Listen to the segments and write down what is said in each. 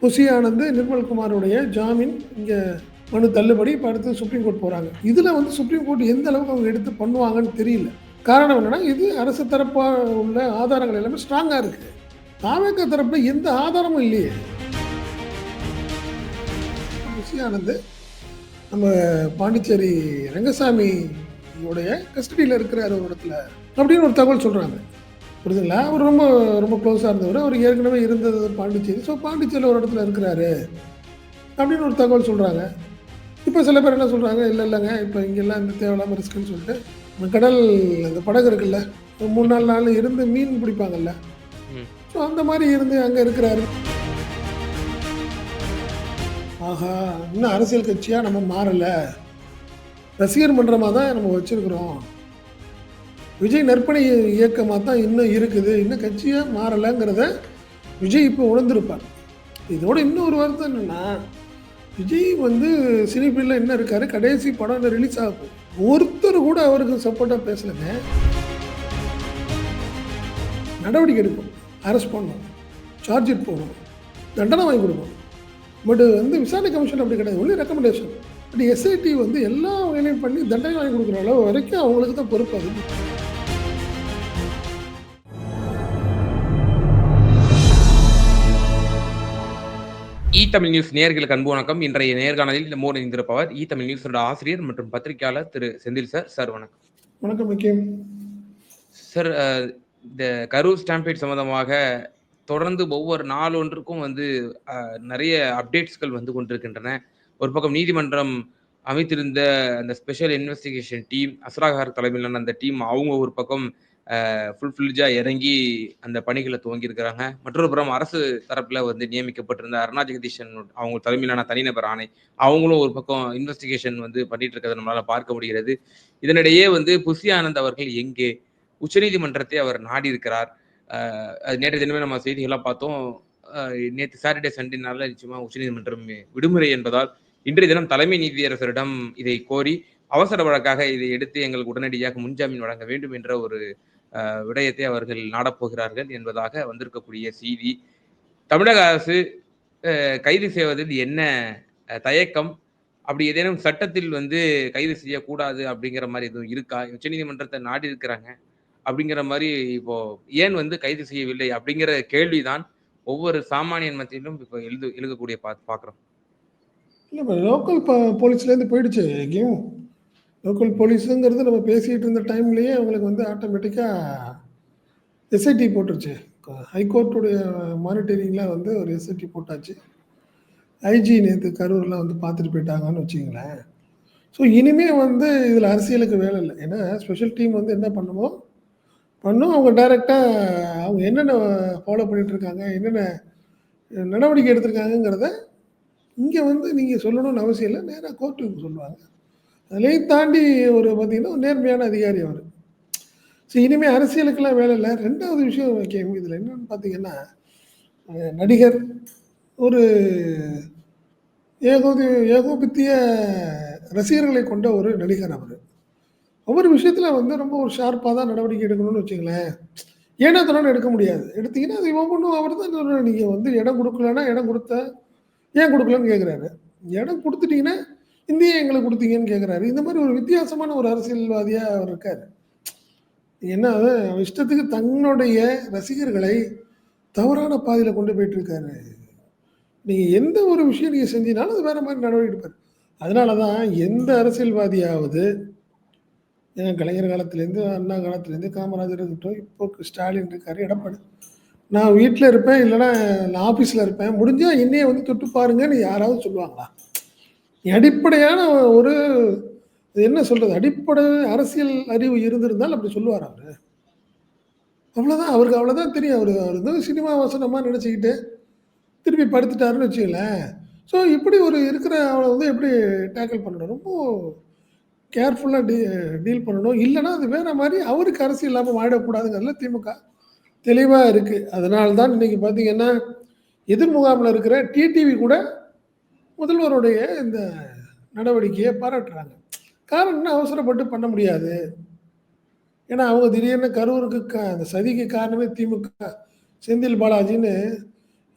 புசி ஆனந்த் நிர்மல்குமாருடைய ஜாமீன் இங்கே மனு தள்ளுபடி இப்போ அடுத்து சுப்ரீம் கோர்ட் போகிறாங்க இதில் வந்து சுப்ரீம் கோர்ட் எந்த அளவுக்கு அவங்க எடுத்து பண்ணுவாங்கன்னு தெரியல. காரணம் என்னென்னா இது அரசு தரப்பாக உள்ள ஆதாரங்கள் எல்லாமே ஸ்ட்ராங்காக இருக்குது தாவேக்க தரப்பில் எந்த ஆதாரமும் இல்லையே. புசி ஆனந்த் நம்ம பாண்டிச்சேரி ரங்கசாமி உடைய கஸ்டடியில் இருக்கிறார் ஒரு இடத்துல. அப்படின்னு ஒரு தகவல் சொல்கிறாங்க புரியுதுங்களா? அவர் ரொம்ப ரொம்ப க்ளோஸாக இருந்தவர். அவர் ஏற்கனவே இருந்தது பாண்டிச்சேரி. ஸோ பாண்டிச்சேரியில் ஒரு இடத்துல இருக்கிறாரு. அப்படின்னு ஒரு தகவல் சொல்கிறாங்க இப்போ சில பேர் என்ன சொல்கிறாங்க இல்லை இல்லைங்க. இப்போ இங்கெல்லாம் இந்த தேவையில்லாமல் ரிஸ்க்குன்னு சொல்லிட்டு கடல் இந்த படகு இருக்குல்ல ஒரு மூணு நாலு நாள் இருந்து மீன் பிடிப்பாங்கல்ல. ஸோ அந்த மாதிரி இருந்து அங்கே இருக்கிறாரு. ஆஹா இன்னும் அரசியல் கட்சியாக நம்ம மாறலை. ரசிகர் மன்றமாக தான் நம்ம வச்சுருக்குறோம். விஜய் நற்பணி இயக்கமாக தான் இன்னும் இருக்குது. இன்னும் கட்சியாக மாறலைங்கிறத விஜய் இப்போ உணர்ந்திருப்பார். இதோட இன்னொரு வார்த்தை என்னென்னா விஜய் வந்து சினிஃபீல்டில் என்ன இருக்காரு? கடைசி படம் ரிலீஸ் ஆகும் ஒருத்தர் கூட அவருக்கு சப்போர்ட்டாக பேசலைங்க. நடவடிக்கை எடுக்கும். அரெஸ்ட் பண்ணணும் சார்ஜ் ஷீட் போடணும் தண்டனை வாங்கி கொடுக்கணும் பட் வந்து விசாரணை கமிஷன் அப்படி கிடையாது. ஒன்லி ரெக்கமெண்டேஷன் பட் எஸ்ஐடி வந்து எல்லா வேலையும் பண்ணி தண்டனை வாங்கி கொடுக்குற அளவு வரைக்கும் அவங்களுக்கு தான் பொறுப்பு அது. இ தமிழ் நியூஸ் நேயர்களுக்கு அன்பு வணக்கம். இன்றைய நேர்காணலில் நம்மோடு இணைந்திருப்பவர் இ தமிழ் நியூஸோட ஆசிரியர் மற்றும் பத்திரிகையாளர் திரு செந்தில் சார். சார் வணக்கம். வணக்கம் முக்கியம் சார் இந்த கரூர் ஸ்டாம்பேட் சம்பந்தமாக தொடர்ந்து ஒவ்வொரு நாள் ஒன்றுக்கும் வந்து நிறைய அப்டேட்ஸ்கள் வந்து கொண்டிருக்கின்றன. ஒரு பக்கம் நீதிமன்றம் அமைத்திருந்த அந்த ஸ்பெஷல் இன்வெஸ்டிகேஷன் டீம் அஸ்ராகார் தலைமையிலான அந்த டீம் அவங்க ஒரு பக்கம் ஃபுல் இறங்கி அந்த பணிகளை துவங்கியிருக்கிறாங்க. மற்றொரு புறம் அரசு தரப்பில் வந்து நியமிக்கப்பட்டிருந்த அருணா ஜெகதீஷன் அவங்க தலைமையிலான தனிநபர் ஆணை அவங்களும் ஒரு பக்கம் இன்வெஸ்டிகேஷன் வந்து பண்ணிட்டு இருக்கிறத நம்மளால பார்க்க முடிகிறது. இதனிடையே வந்து புசி ஆனந்த் அவர்கள் எங்கே? உச்சநீதிமன்றத்தை அவர் நாடி இருக்கிறார் அது நேற்று தினமே நம்ம செய்திகளாக பார்த்தோம். நேற்று சாட்டர்டே சண்டேனால நிச்சயமா உச்சநீதிமன்றம் விடுமுறை என்பதால் இன்றைய தினம் தலைமை நீதியரசரிடம் இதை கோரி அவசர வழக்காக இதை எடுத்து எங்களுக்கு உடனடியாக முன்ஜாமீன் வழங்க வேண்டும் என்ற ஒரு விடயத்தை அவர்கள் நாடப்போகிறார்கள் என்பதாக வந்திருக்கக்கூடிய செய்தி. தமிழக அரசு கைது செய்வதில் என்ன தயக்கம்? அப்படி ஏதேனும் சட்டத்தில் வந்து கைது செய்யக்கூடாது அப்படிங்கிற மாதிரி எதுவும் இருக்கா? உச்சநீதிமன்றத்தை நாடி இருக்கிறாங்க அப்படிங்கிற மாதிரி இப்போ ஏன் வந்து கைது செய்யவில்லை அப்படிங்கிற கேள்விதான் ஒவ்வொரு சாமானியன் மத்தியிலும் இப்போ எழுது எழுதக்கூடிய பா பார்க்குறோம். இல்லை லோக்கல் போலீஸ்லேருந்து போயிடுச்சு எங்கேயும். லோக்கல் போலீஸுங்கிறது நம்ம பேசிகிட்டு இருந்த டைம்லேயே அவங்களுக்கு வந்து ஆட்டோமேட்டிக்காக எஸ்ஐடி போட்டுருச்சு. ஹைகோர்ட்டுடைய மானிட்டரிங்கில் வந்து ஒரு எஸ்ஐடி போட்டாச்சு. ஐஜி நேற்று கரூர்லாம் வந்து பார்த்துட்டு போயிட்டாங்கன்னு வச்சிங்களேன் ஸோ இனிமேல் வந்து இதில் அரசியலுக்கு வேலை இல்லை. ஏன்னா ஸ்பெஷல் டீம் வந்து என்ன பண்ணுமோ பண்ணும். அவங்க டைரெக்டாக அவங்க என்னென்ன ஃபாலோ பண்ணிகிட்ருக்காங்க இருக்காங்க என்னென்ன நடவடிக்கை எடுத்திருக்காங்கங்கிறத இங்கே வந்து நீங்கள் சொல்லணும்னு அவசியம் இல்லை. நேராக கோர்ட்டுக்கு சொல்லுவாங்க. அதுலேயும் தாண்டி ஒரு பார்த்தீங்கன்னா ஒரு நேர்மையான அதிகாரி அவர். ஸோ இனிமேல் அரசியலுக்கெல்லாம் வேலை இல்லை. ரெண்டாவது விஷயம் முக்கியம் இதில் என்னன்னு பார்த்தீங்கன்னா நடிகர் ஒரு ஏகோதி ஏகோபித்திய ரசிகர்களை கொண்ட ஒரு நடிகர் அவர். ஒவ்வொரு விஷயத்தில் வந்து ரொம்ப ஒரு ஷார்ப்பாக தான் நடவடிக்கை எடுக்கணும்னு வச்சுங்களேன் ஏன்னா தொடர்ந்து எடுக்க முடியாது. எடுத்தீங்கன்னா அது ஒவ்வொன்றும் அவர் தான் நீங்கள் வந்து இடம் கொடுக்கலன்னா இடம் கொடுத்த ஏன் கொடுக்கலன்னு கேட்குறாரு இடம் கொடுத்துட்டீங்கன்னா இந்திய எங்களுக்கு கொடுத்தீங்கன்னு கேட்குறாரு இந்த மாதிரி ஒரு வித்தியாசமான ஒரு அரசியல்வாதியாக அவர் இருக்கார். என்ன இஷ்டத்துக்கு தன்னுடைய ரசிகர்களை தவறான பாதையில் கொண்டு போயிட்டு இருக்காரு. நீங்கள் எந்த ஒரு விஷயம் நீங்கள் செஞ்சீங்கனாலும் அது வேறு மாதிரி நடவடிக்கை எடுப்பார். அதனால தான் எந்த அரசியல்வாதியாவது ஏன்னா கலைஞர் காலத்துலேருந்து அண்ணா காலத்துலேருந்து காமராஜர் இருக்கட்டும் இப்போ ஸ்டாலின் இருக்காரு எடப்பாடி. நான் வீட்டில் இருப்பேன் இல்லைன்னா நான் ஆஃபீஸில் இருப்பேன் முடிஞ்சால் என்னையே வந்து தொட்டு பாருங்கன்னு யாராவது சொல்லுவாங்களா? அடிப்படையான ஒரு என்ன சொல்றது? அடிப்படை அரசியல் அறிவு இருந்திருந்தால் அப்படி சொல்லுவார் அவர். அவ்வளோதான் அவருக்கு அவ்வளோதான் தெரியும். அவர் அவர் வந்து சினிமா வசனமாக நினச்சிக்கிட்டு திருப்பி படுத்துட்டாருன்னு வச்சுங்களேன் ஸோ இப்படி ஒரு இருக்கிற அவளை வந்து எப்படி டேக்கிள் பண்ணணும்? ரொம்ப கேர்ஃபுல்லாக டீ டீல் பண்ணணும். இல்லைன்னா அது வேற மாதிரி அவருக்கு அரசியல் இல்லாமல் வாழக்கூடாதுங்கிறதுல திமுக தெளிவாக இருக்குது அதனால தான் இன்னைக்கு பார்த்தீங்கன்னா எதிர்முகாமில் இருக்கிற டிடிவி கூட முதல்வருடைய இந்த நடவடிக்கையை பாராட்டுறாங்க. காரணம் என்ன? அவசரப்பட்டு பண்ண முடியாது. ஏன்னா அவங்க திடீர்னு கரூருக்கு க அந்த சதிக்கு காரணமே திமுக. செந்தில் பாலாஜின்னு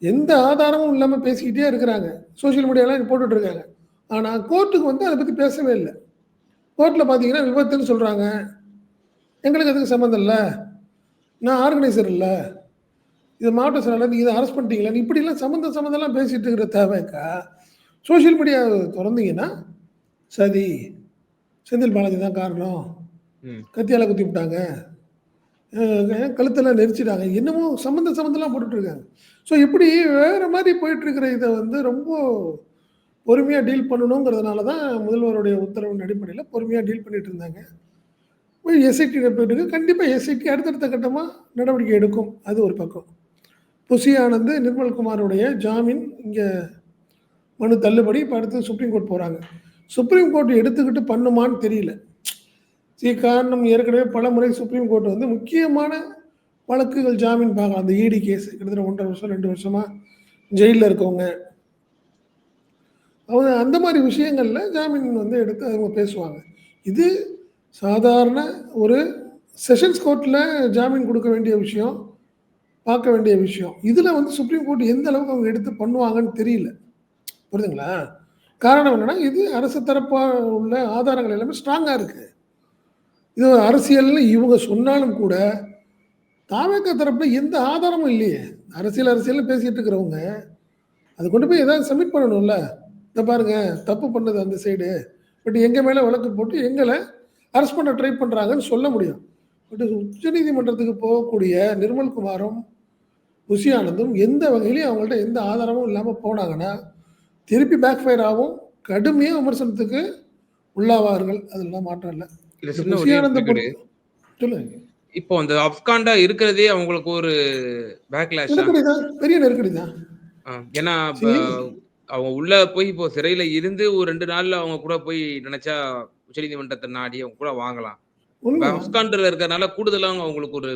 எந்த ஆதாரமும் இல்லாமல் பேசிக்கிட்டே இருக்கிறாங்க. சோசியல் மீடியாலாம் போட்டுட்ருக்காங்க ஆனால் கோர்ட்டுக்கு வந்து அதை பற்றி பேசவே இல்லை. கோர்ட்டில் பார்த்தீங்கன்னா விபத்துன்னு சொல்கிறாங்க எங்களுக்கு அதுக்கு சம்மந்தம் இல்லை. நான் ஆர்கனைசர் இல்லை. இது மாவட்ட செயலாளர் நீங்கள் இதை அரெஸ்ட் பண்ணிட்டீங்களா? இப்படிலாம் சம்மந்தம் சம்மந்தம்லாம் பேசிட்டு இருக்கிற தேவைக்கா? சோசியல் மீடியா தொறந்தீங்கன்னா, சதி, செந்தில் பாலாஜி தான் காரணம். கத்தியால குத்தி விட்டாங்க. கழுத்தெல்லாம் நெரிச்சுட்டாங்க. என்னமோ சம்மந்தம் சம்மந்தம்லாம் போட்டுட்டு இருக்காங்க. ஸோ இப்படி வேற மாரி போயிட்டு இருக்கிற இத வந்து ரொம்ப பொறுமையா டீல் பண்ணணுங்கிறதுனால தான் முதல்வருடைய உத்தரவின் அடிப்படையில பொறுமையா டீல் பண்ணிட்டு இருந்தாங்க. போய் எஸ்ஐடில போயிட்டு இருக்கு. கண்டிப்பா எஸ்ஐடி அடுத்தடுத்த கட்டமா நடவடிக்கை எடுக்கும். அது ஒரு பக்கம். புசி ஆனந்த், நிர்மல்குமாருடைய ஜாமீன் இங்க மனு தள்ளுபடி. இப்போ அடுத்து சுப்ரீம் கோர்ட் போகிறாங்க சுப்ரீம் கோர்ட் எடுத்துக்கிட்டு பண்ணுமான்னு தெரியல. சி காரணம் ஏற்கனவே பலமுறை சுப்ரீம் கோர்ட் வந்து முக்கியமான வழக்குகள் ஜாமீன் பார்க்கலாம். அந்த ஈடி கேஸ் கிட்டத்தட்ட 1 1/2 வருஷம், ரெண்டு வருஷமாக ஜெயிலில் இருக்கவங்க. அவங்க அந்த மாதிரி விஷயங்களில் ஜாமீன் வந்து எடுத்து அவங்க பேசுவாங்க. இது சாதாரண ஒரு செஷன்ஸ் கோர்ட்டில் ஜாமீன் கொடுக்க வேண்டிய விஷயம். பார்க்க வேண்டிய விஷயம். இதில் வந்து சுப்ரீம் கோர்ட் எந்த அளவுக்கு அவங்க எடுத்து பண்ணுவாங்கன்னு தெரியல. புரியுதுங்களா? காரணம் என்னன்னா, இது அரசு தரப்பாக உள்ள ஆதாரங்கள் எல்லாமே ஸ்ட்ராங்காக இருக்குது இது அரசியல்னு இவங்க சொன்னாலும் கூட, தாவேக்க தரப்பில் எந்த ஆதாரமும் இல்லையே. அரசியல் அரசியல்னு பேசிகிட்டு இருக்கிறவங்க, அது கொண்டு போய் ஏதாவது சப்மிட் பண்ணணும்ல. இதை பாருங்க தப்பு பண்ணது அந்த சைடு. பட் எங்கள் மேலே வழக்கு போட்டு எங்களை அரெஸ்ட் பண்ண ட்ரை பண்ணுறாங்கன்னு சொல்ல முடியும். பட் உச்சநீதிமன்றத்துக்கு போகக்கூடிய நிர்மல்குமாரும், புசி எந்த வகையிலையும் அவங்கள்ட்ட எந்த ஆதாரமும் இல்லாமல் போனாங்கன்னா, திருப்பி பேக் ஃபயர் ஆகும். கடுமையா விமர்சனத்துக்கு உள்ளாவார்கள். அதெல்லாம் மாற்றம் இல்ல. சொல்லுங்க. இப்போ அந்த அப்ஸ்காண்டா இருக்கிறதே அவங்களுக்கு ஒரு பேக்லாஷா? பெரிய நெருக்கடி தான். ஏன்னா. அவங்க உள்ள போய் இப்போ சிறையில இருந்து ஒரு 2 நாள்ல அவங்க கூட போய் நினைச்சா உச்சநீதிமன்றத்த நாடி அவங்க கூட வாங்கலாம். இப்ப உண்மதான். அப்ஸ்காண்டர்ல இருக்கிறனால கூடுதலா அவங்களுக்கு ஒரு.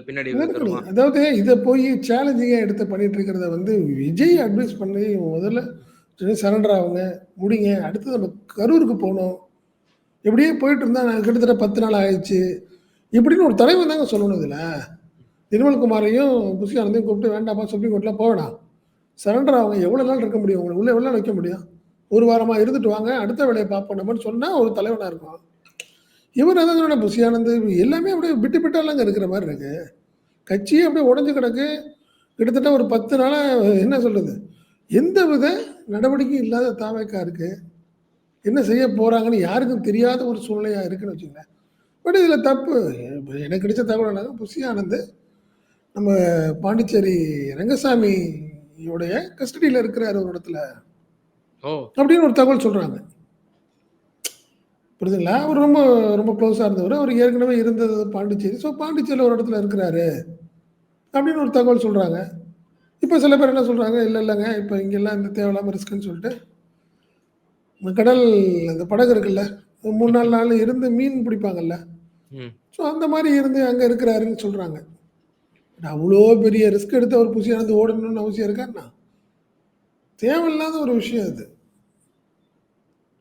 தருமா? அதாவது இத போய் சேலஞ்சிங்கா எடுத்து பண்ணிட்டு இருக்கிறத வந்து விஜய் அட்வைஸ் பண்ணி முதல்ல சரண்டர் ஆகுங்க முடிங்க. அடுத்து நம்ம கரூருக்கு போகணும் இப்படியே போயிட்டு இருந்தா கிட்டத்தட்ட 10 நாள் ஆயிடுச்சு. இப்படின்னு ஒரு தலைவன் தாங்க சொல்லணும் இதில் நிர்மல்குமாரையும், புசி கூப்பிட்டு வேண்டாமா சுப்ரீம் கோர்ட்டில் போகலாம் சரண்டர் அவங்க எவ்வளோ நாள் இருக்க முடியும்? உங்கள உள்ளே எவ்வளோ நாள் வைக்க முடியும்? ஒரு வாரமாக இருந்துட்டு வாங்க. அடுத்த வேலையை பார்ப்போம் நம்மன்னு சொன்னால் ஒரு தலைவனாக இருக்கும். இவர் அதான் சொன்னேன் எல்லாமே அப்படியே விட்டு விட்டாலாங்க இருக்கிற மாதிரி இருக்கு. கட்சியே அப்படியே உடஞ்சு கிடக்கு. கிட்டத்தட்ட ஒரு பத்து நாளாக என்ன சொல்கிறது எந்த வித நடவடிக்கையும் இல்லாத தாவேக்கா இருக்கு. என்ன செய்ய போறாங்கன்னு யாருக்கும் தெரியாத ஒரு சூழ்நிலையா இருக்குன்னு வச்சுக்கங்களேன். பட் இதுல தப்பு எனக்கு கிடைச்ச தகவல் என்னன்னா, புசி ஆனந்த் நம்ம பாண்டிச்சேரி ரங்கசாமியுடைய கஸ்டடியில இருக்கிறாரு ஒரு இடத்துல. ஓ! அப்படின்னு ஒரு தகவல் சொல்றாங்க. புரியுதுங்களா? அவர் ரொம்ப ரொம்ப க்ளோஸா இருந்தவரு. அவர் ஏற்கனவே இருந்தது பாண்டிச்சேரி. ஸோ பாண்டிச்சேரியில ஒரு இடத்துல இருக்கிறாரு. அப்படின்னு ஒரு தகவல் சொல்றாங்க. இப்ப சில பேர் என்ன சொல்றாங்க, இல்ல இல்லங்க இப்ப இங்கெல்லாம் இந்த தேவையில்லாம ரிஸ்க்குன்னு சொல்லிட்டு இந்த கடல் அந்த படகு இருக்குல்ல, 3 நாள் நாள் இருந்து மீன் பிடிப்பாங்கல்ல. ஸோ அந்த மாரி இருந்து அங்க இருக்கிறாருன்னு சொல்றாங்க. அவ்ளோ பெரிய ரிஸ்க் எடுத்து அவர் புசி ஆனந்த் ஓடணும்னு அவசியம் இருக்கா என்ன? தேவையில்லாத ஒரு விஷயம் அது.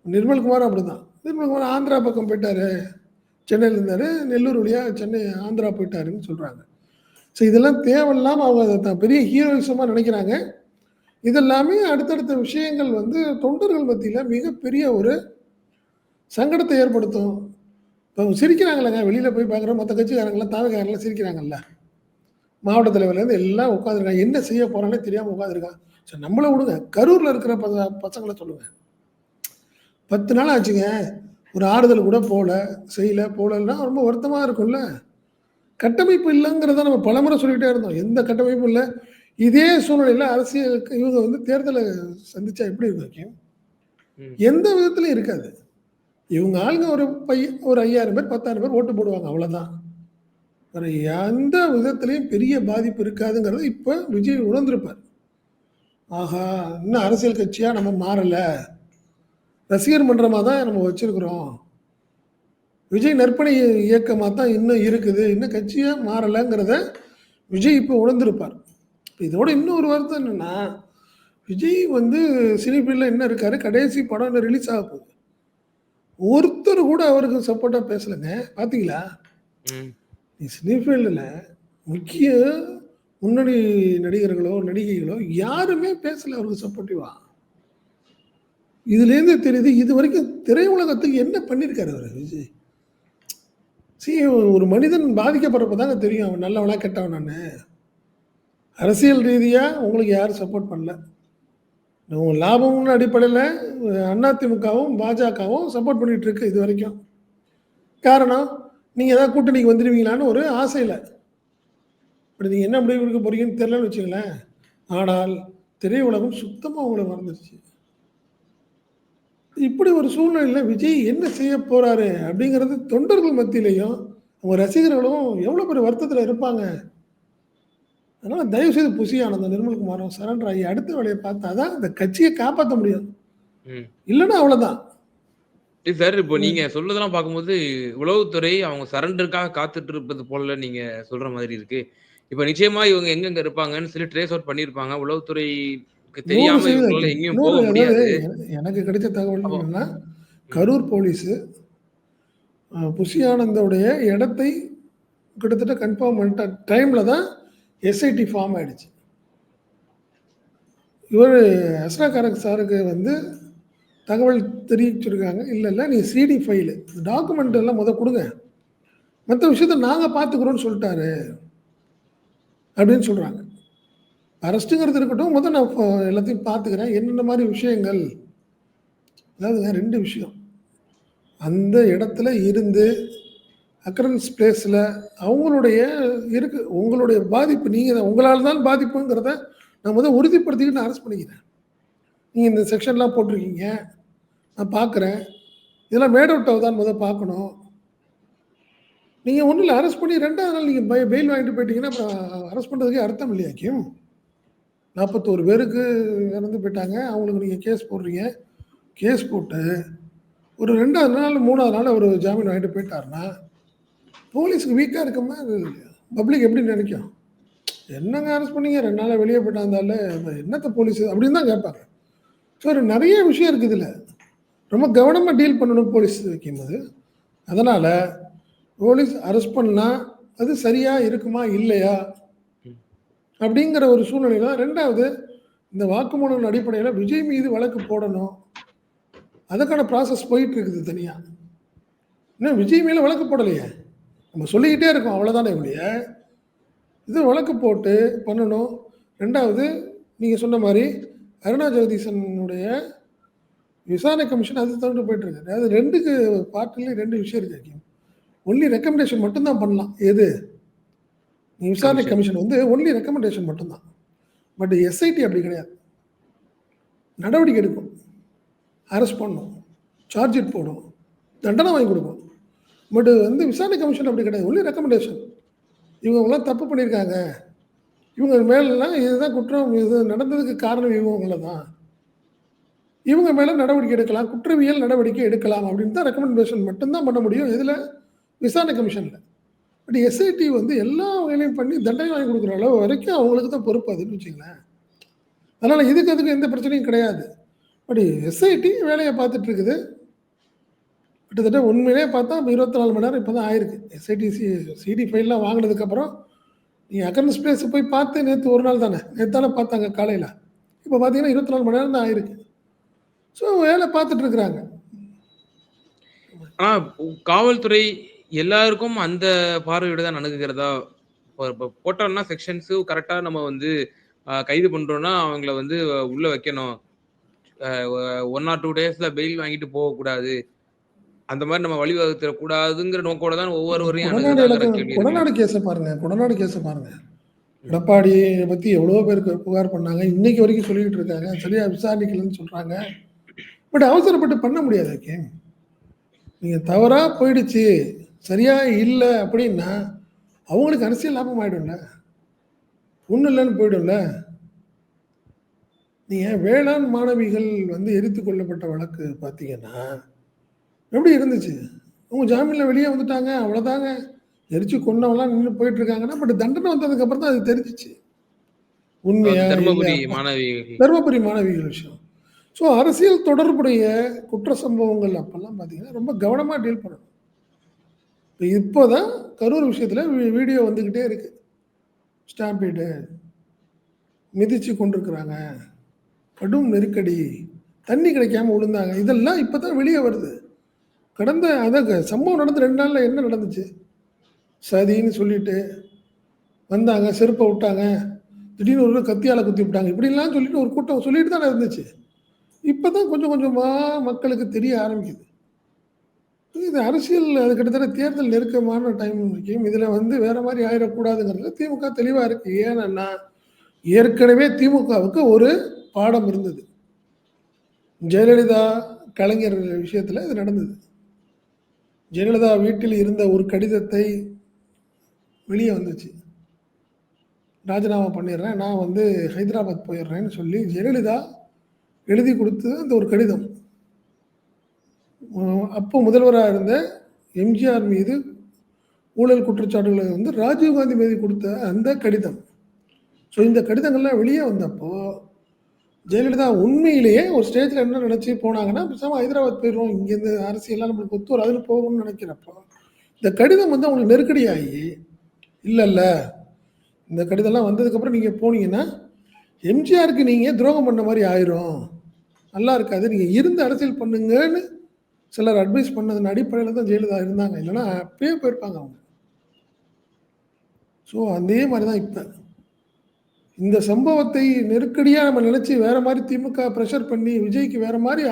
நிர்மல்குமாரும் அப்படிதான். நிர்மல்குமார் ஆந்திரா பக்கம் போயிட்டாரு. சென்னையில இருந்தாரு. நெல்லூர் வழியா சென்னை ஆந்திரா போயிட்டாருன்னு சொல்றாங்க. ஸோ இதெல்லாம் தேவையில்லாமல் அவங்க அதை பெரிய ஹீரோயிசமாக நினைக்கிறாங்க. இதெல்லாமே அடுத்தடுத்த விஷயங்கள் வந்து தொண்டர்கள் மத்தியில் மிகப்பெரிய ஒரு சங்கடத்தை ஏற்படுத்தும். இப்போ சிரிக்கிறாங்களேங்க வெளியில் போய் பார்க்குறோம் மற்ற கட்சிக்காரங்களாம் தாவக்காரங்களாம் சிரிக்கிறாங்கல்ல. மாவட்ட தலைவர்லேருந்து எல்லாம் உட்காந்துருக்காங்க. என்ன செய்ய போகிறானே தெரியாமல் உட்காந்துருக்கான். சரி நம்மள விடுங்க. கரூரில் இருக்கிற பச பசங்களை சொல்லுவேன் பத்து நாள் ஆச்சுங்க. ஒரு ஆறுதல் கூட போகல செய்யல, போகலன்னா ரொம்ப வருத்தமாக இருக்கும்ல. கட்டமைப்பு இல்லங்கிறத நம்ம பலமுறை சொல்லிட்டே இருந்தோம். எந்த கட்டமைப்பும் இல்ல. இதே சூழ்நிலையில அரசியலுக்கு இவங்க வந்து தேர்தல சந்திச்சா எப்படி இருக்கும். எந்த விதத்திலயும் இருக்காது. இவங்க ஆளுங்க ஒரு பை ஒரு 5000 பேர், 10000 பேர் ஓட்டு போடுவாங்க அவ்வளோதான். வேற எந்த விதத்திலயும் பெரிய பாதிப்பு இருக்காதுங்கிறத இப்ப விஜய் உணர்ந்திருப்பார். ஆஹா! இன்னும் அரசியல் கட்சியா நம்ம மாறல. ரசிகர் மன்றமா தான் நம்ம வச்சிருக்கிறோம். விஜய் நற்பணி இயக்கமா தான் இன்னும் இருக்குது. இன்னும் கட்சியா மாறலங்கிறத விஜய் இப்ப உணர்ந்திருப்பார். இதோட இன்னொரு வருத்தம் என்னன்னா, விஜய் வந்து சினி ஃபீல்ட்ல இன்னும் இருக்காரு. கடைசி படம் இன்னும் ரிலீஸ் ஆக போகுது. ஒருத்தர் கூட அவருக்கு சப்போர்ட்டா பேசலங்க. பார்த்தீங்களா? நீ சினி ஃபீல்டுல முக்கிய முன்னணி நடிகர்களோ, நடிகைகளோ யாருமே பேசல அவருக்கு சப்போர்ட்டிவா. இதுலேருந்து தெரியுது இதுவரைக்கும் திரையுலகத்துக்கு என்ன பண்ணியிருக்காரு அவரு விஜய்? சி ஒரு மனிதன் பாதிக்கப்படுறப்ப தாங்க தெரியும் அவன் நல்லவனா, நான் அரசியல் ரீதியாக உங்களுக்கு யாரும் சப்போர்ட் பண்ணல. உங்கள் லாபம்னு அடிப்படையில் அதிமுகவும், பாஜகவும் சப்போர்ட் பண்ணிகிட்ருக்கு இருக்கு இதுவரைக்கும். காரணம், நீங்கள் ஏதாவது கூட்டணிக்கு வந்துடுவீங்களான்னு ஒரு ஆசையில் இப்படி நீங்கள் என்ன முடிவு எடுக்க போறீங்கன்னு தெரிலன்னு வச்சுங்களேன் ஆனால் திரையுலகம் சுத்தமாக உங்களை மறந்துருச்சு. இப்படி ஒரு சூழ்நிலையில விஜய் என்ன செய்ய போறாரு? அப்படிங்கிறது தொண்டர்கள் மத்தியிலயும், அவங்க ரசிகர்களும் எவ்வளோ பெரிய வருத்தத்தில இருப்பாங்க. அதனால தயவு செய்து புசி ஆனந்தம், நிர்மல்குமாரும் சரண்டர் ஆகி அடுத்த வேலைய பார்த்தா தான் இந்த கட்சிய காப்பாத்த முடியும். ம். இல்லன்னா அவ்வளோதான். சார், இப்போ. நீங்க சொல்றதெல்லாம் பார்க்கும்போது, உளவுத்துறை அவங்க சரண்டருக்காக காத்துட்டு இருப்பது போல நீங்க சொல்ற மாதிரி இருக்கு. இப்ப நிச்சயமா இவங்க எங்கெங்க இருப்பாங்கன்னு சொல்லி ட்ரேஸ் அவுட் பண்ணியிருப்பாங்க. உளவுத்துறைக்கு தெரியாம 100% இவங்களால எங்கேயும் போக 100 முடியாது. எனக்கு கிடைச்ச தகவல் என்னன்னா. கரூர் போலீஸு ஆனந்தோடைய இடத்தை கிட்டத்தட்ட கன்ஃபார்ம் பண்ணிட்ட டைம்ல தான் எஸ்ஐடி ஃபார்ம் ஆயிடுச்சு. இவரு அஸ்ரா காரக் சாருக்கு வந்து தகவல் தெரிவிச்சிருக்காங்க. இல்ல, இல்ல நீங்க சிடி ஃபைலு டாக்குமெண்ட் எல்லாம் மொத குடுங்க. மத்த விஷயத்த நாங்க பார்த்துக்கிறோம்னு சொல்ட்டாரு. அப்படின்னு சொல்றாங்க. அரெஸ்ட்டுங்கிறது இருக்கட்டும். முதல் நான் எல்லாத்தையும் பார்த்துக்கிறேன். என்னென்ன மாதிரி விஷயங்கள் அதாவது ரெண்டு விஷயம். அந்த இடத்துல இருந்து அக்கரன்ஸ் பிளேஸில் அவங்களுடைய இருக்கு உங்களுடைய பாதிப்பு நீங்கள் தான் தான் பாதிப்புங்கிறத நான் முதல் உறுதிப்படுத்திக்கிட்டு நான் அரெஸ்ட் பண்ணிக்கிறேன். நீங்கள் இந்த செக்ஷன்லாம் போட்டிருக்கீங்க. நான் பார்க்குறேன். இதெல்லாம் மேட் அவுட் ஆகுதான்னு பார்க்கணும். நீங்கள் ஒன்றும் இல்லை அரெஸ்ட் பண்ணி ரெண்டாவது நாள் நீங்கள் பெயில் வாங்கிட்டு போயிட்டீங்கன்னா, அப்புறம் அரெஸ்ட் பண்ணுறதுக்கே அர்த்தம் இல்லையா நாற்பத்தோரு பேருக்கு இறந்து போயிட்டாங்க. அவங்களுக்கு நீங்கள் கேஸ் போடுறீங்க. கேஸ் போட்டு ஒரு ரெண்டாவது நாள், மூணாவது நாள் அவர் ஜாமீன் வாங்கிட்டு போயிட்டாருன்னா, போலீஸுக்கு வீக்காக இருக்குமா அது பப்ளிக் எப்படி நினைக்கும்? என்னங்க அரெஸ்ட் பண்ணீங்க ரெண்டு நாளாக வெளியே போயிட்டாந்தால என்னத்த போலீஸ் அப்படின்னு தான் கேட்பாங்க. ஸோ நிறைய விஷயம் இருக்குது இதில் ரொம்ப கவனமாக டீல் பண்ணணும் போலீஸ் கிம் அதனால் போலீஸ் அரெஸ்ட் பண்ணால் அது சரியாக இருக்குமா? இல்லையா? அப்படிங்கிற ஒரு சூழ்நிலையில ரெண்டாவது இந்த வாக்குமூலம் அடிப்படையில் விஜய் மீது வழக்கு போடணும். அதுக்கான ப்ராசஸ் போயிட்டு இருக்குது தனியாக இன்னும் விஜய் மேலே வழக்கு போடலையே. நம்ம சொல்லிக்கிட்டே இருக்கோம் அவ்வளோதானே ஒழிய, இது வழக்கு போட்டு பண்ணணும். ரெண்டாவது நீங்கள் சொன்ன மாதிரி அருணா ஜெகதீசனுடைய விசாரணை கமிஷன் அது தொடர்ந்து போயிட்டுருக்கு அது அதாவது 2க்கு பார்ட்லயும் 2 விஷயம் இருக்கு ஒன்லி ரெக்கமெண்டேஷன் மட்டும்தான் பண்ணலாம். எது? விசாரணை கமிஷன். வந்து ஒன்லி ரெக்கமெண்டேஷன் மட்டும் தான். பட் எஸ்ஐடி அப்படி கிடையாது. நடவடிக்கை எடுக்கும். அரெஸ்ட் பண்ணும். சார்ஜ் ஷீட் போடும். தண்டனை வாங்கி கொடுக்கும். பட் வந்து விசாரணை கமிஷன் அப்படி கிடையாது. Only recommendation. இவங்கலாம் தப்பு பண்ணியிருக்காங்க. இவங்க மேலலாம் இதுதான் குற்றம். இது நடந்ததுக்கு காரணம் இவங்கள தான். இவங்க மேல நடவடிக்கை எடுக்கலாம். குற்றவியல் நடவடிக்கை எடுக்கலாம் அப்படின்னு தான் ரெக்கமெண்டேஷன் மட்டும் தான் பண்ண முடியும். எதுல? விசாரணை கமிஷன்ல. பட் எஸ்ஐடி வந்து எல்லா வகையிலயும் பண்ணி தண்டனை வாங்கி கொடுக்குற அளவு வரைக்கும் அவங்களுக்கு தான் பொறுப்பு அதுன்னு வச்சுங்களேன் அதனால் இதுக்கு அதுக்கு எந்த பிரச்சனையும் கிடையாது. பட் எஸ்ஐடி வேலையை பார்த்துட்டு இருக்குது. கிட்டத்தட்ட உண்மையிலேயே பார்த்தா 24 மணி நேரம் இப்போ தான் ஆயிருக்கு. எஸ்ஐடி சி சிடி ஃபைல்லாம் வாங்கினதுக்கப்புறம் நீ அக்கரன்ஸ் பிளேஸ் போய் பார்த்து நேற்று ஒரு நாள் தானே. நேத்து பார்த்தாங்க காலையில் இப்போ பார்த்தீங்கன்னா 24 மணி நேரம் தான் ஆயிருக்கு. ஸோ வேலை பார்த்துட்டு இருக்கிறாங்க. காவல்துறை எல்லாருக்கும் அந்த பார்வையோட தான் இப்ப போட்டோம்னா செக்ஷன்ஸ் கரெக்ட்டா நம்ம வந்து கைது பண்றோம்னா, அவங்கள வந்து உள்ள வைக்கணும். 1 ஆர் 2 டேஸ்ல பெயில் வாங்கிட்டு போகக்கூடாது. அந்த மாரி நம்ம வழிவகுத்துற கூடாதுங்கிற நோக்கோட தான் ஒவ்வொருவரையும் கொடநாடு. கேஸ பாருங்க. கொடநாடு கேஸ பாருங்க. எடப்பாடிய பத்தி எவ்வளவோ பேருக்கு புகார் பண்ணாங்க. இன்னைக்கு வரைக்கும் சொல்லிக்கிட்டு இருக்காங்க. சரியா விசாரிக்கலன்னு சொல்றாங்க. பட் அவசரப்பட்டு பண்ண முடியாது கிம். நீங்க தவறா போயிடுச்சு. சரியா இல்ல அப்படின்னா, அவங்களுக்கு அரசியல் லாபம் ஆயிடும்ல. ஒண்ணும் இல்லன்னு போயிடும்ல. நீங்க வேளாண் மாணவிகள் வந்து எரித்துக் கொல்லப்பட்ட வழக்கு பார்த்தீங்கன்னா, எப்படி இருந்துச்சு? அவங்க ஜாமீன்ல வெளிய வந்துட்டாங்க. அவ்வளோதாங்க. எரிச்சு கொன்னவன்லாம் நின்னு போயிட்டு இருக்காங்கன்னா, பட் தண்டனை வந்ததுக்கு அப்புறம் தான் அது தெரிஞ்சுச்சு. உண்மையா? இல்ல தர்மபுரி மாணவிகள். விஷயம். ஸோ அரசியல் தொடர்புடைய குற்ற சம்பவங்கள் அப்பல்லாம் பார்த்தீங்கன்னா, ரொம்ப கவனமா டீல் பண்ணணும். இப்போ இப்போ தான் கரூர் விஷயத்தில் வீ வீடியோ வந்துக்கிட்டே இருக்கு. ஸ்டாம்பீடு மிதிச்சு கொண்டிருக்கிறாங்க. கடும் நெருக்கடி. தண்ணி கிடைக்காம விழுந்தாங்க. இதெல்லாம் இப்போ தான் வெளியே வருது. கடந்த அதாக சம்பவம் நடந்து ரெண்டு நாளில் என்ன நடந்துச்சு? சதின்னு சொல்லிட்டு வந்தாங்க செருப்பை விட்டாங்க. திடீர்னு ஒரு கத்தியால் குத்தி விட்டாங்க. இப்படிலாம் சொல்லிட்டு ஒரு கூட்டம் சொல்லிட்டு தானே இருந்துச்சு. இப்போ தான் கொஞ்சம் கொஞ்சமாக மக்களுக்கு தெரிய ஆரம்பிக்குது. இது அரசியல் அது கிட்டத்தட்ட தேர்தல் நெருக்கமான டைம் வரைக்கும் இதில் வந்து வேற மாதிரி ஆயிடக்கூடாதுங்கிறதுல திமுக தெளிவாக இருக்கு. ஏன்னா ஏற்கனவே திமுகவுக்கு ஒரு பாடம் இருந்தது. ஜெயலலிதா கலைஞர் விஷயத்தில் இது நடந்தது. ஜெயலலிதா வீட்டில் இருந்த ஒரு கடிதத்தை வெளியே வந்துச்சு. ராஜினாமா பண்ணிடுறேன் நான் வந்து ஹைதராபாத் போயிடுறேன்னு சொல்லி ஜெயலலிதா எழுதி கொடுத்தது அந்த ஒரு கடிதம். அப்போ முதல்வராக இருந்த எம்ஜிஆர் மீது ஊழல் குற்றச்சாட்டுகளை வந்து ராஜீவ்காந்தி மீது கொடுத்த அந்த கடிதம். ஸோ இந்த கடிதங்கள்லாம் வெளியே வந்தப்போ ஜெயலலிதா உண்மையிலேயே ஒரு ஸ்டேஜில் என்ன நினச்சி போனாங்கன்னா பேசாமல் ஹைதராபாத் போயிடுவோம் இங்கேருந்து அரசியலாம் நம்மளுக்கு ஒத்து வராதுன்னு போகணும்னு நினைக்கிறப்போ இந்த கடிதம் வந்து அவங்களுக்கு நெருக்கடியாகி இல்லை இல்லை இந்த கடிதம்லாம் வந்ததுக்கப்புறம் நீங்கள் போனீங்கன்னா எம்ஜிஆருக்கு நீங்கள் துரோகம் பண்ண மாதிரி ஆயிரும். நல்லா இருக்காது நீங்கள் இருந்து அரசியல் பண்ணுங்கன்னு சிலர் அட்வைஸ் பண்ணதன் அடிப்படையில் தான் ஜெயலலிதா இருந்தாங்க. இல்லைன்னா அப்பயே போயிருப்பாங்க அவங்க. ஸோ அதே மாதிரி தான் இப்போ. இந்த சம்பவத்தை நெருக்கடியாக நம்ம நினச்சி வேற மாதிரி திமுக ப்ரெஷர் பண்ணி விஜய்க்கு வேற மாதிரி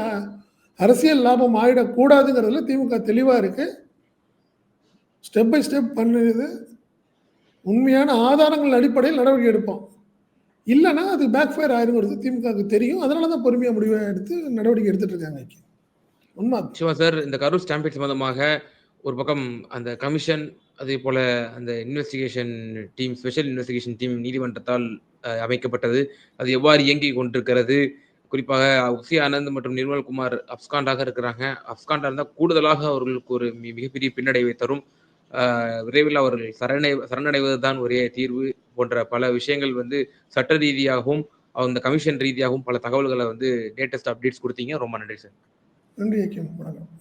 அரசியல் லாபம் ஆயிடக்கூடாதுங்கிறதுல திமுக தெளிவாக இருக்கு. ஸ்டெப் பை ஸ்டெப் பண்ணுது. உண்மையான ஆதாரங்கள் அடிப்படையில் நடவடிக்கை எடுப்போம். இல்லைன்னா அது பேக் ஃபயர் ஆயிருங்கிறது திமுகவுக்கு தெரியும். அதனால தான் பொறுமையாக முடிவை எடுத்து நடவடிக்கை எடுத்துகிட்டு இருக்காங்க. உண்மை. சிவா சார் இந்த கரூர் ஸ்டாம்பேட் சம்பந்தமாக ஒரு பக்கம் அந்த கமிஷன் அதே போல அந்த investigation team special investigation team நீதிமன்றத்தால் அமைக்கப்பட்டது. அது எவ்வாறு இயங்கி கொண்டிருக்கிறது? குறிப்பாக உசி ஆனந்த் மற்றும் நிர்மல்குமார் அப்ஸ்காண்டாக இருக்கிறாங்க. அப்ஸ்காண்டா இருந்தால் கூடுதலாக அவர்களுக்கு ஒரு மிகப்பெரிய பின்னடைவை தரும். விரைவில் அவர்கள் சரணை சரணடைவது தான் ஒரே தீர்வு போன்ற பல விஷயங்கள் வந்து சட்ட ரீதியாகவும் அந்த கமிஷன் ரீதியாகவும் பல தகவல்களை வந்து லேட்டஸ்ட் அப்டேட்ஸ் கொடுத்தீங்க. ரொம்ப நன்றி சார். நன்றி ஐக்கியம். வணக்கம்.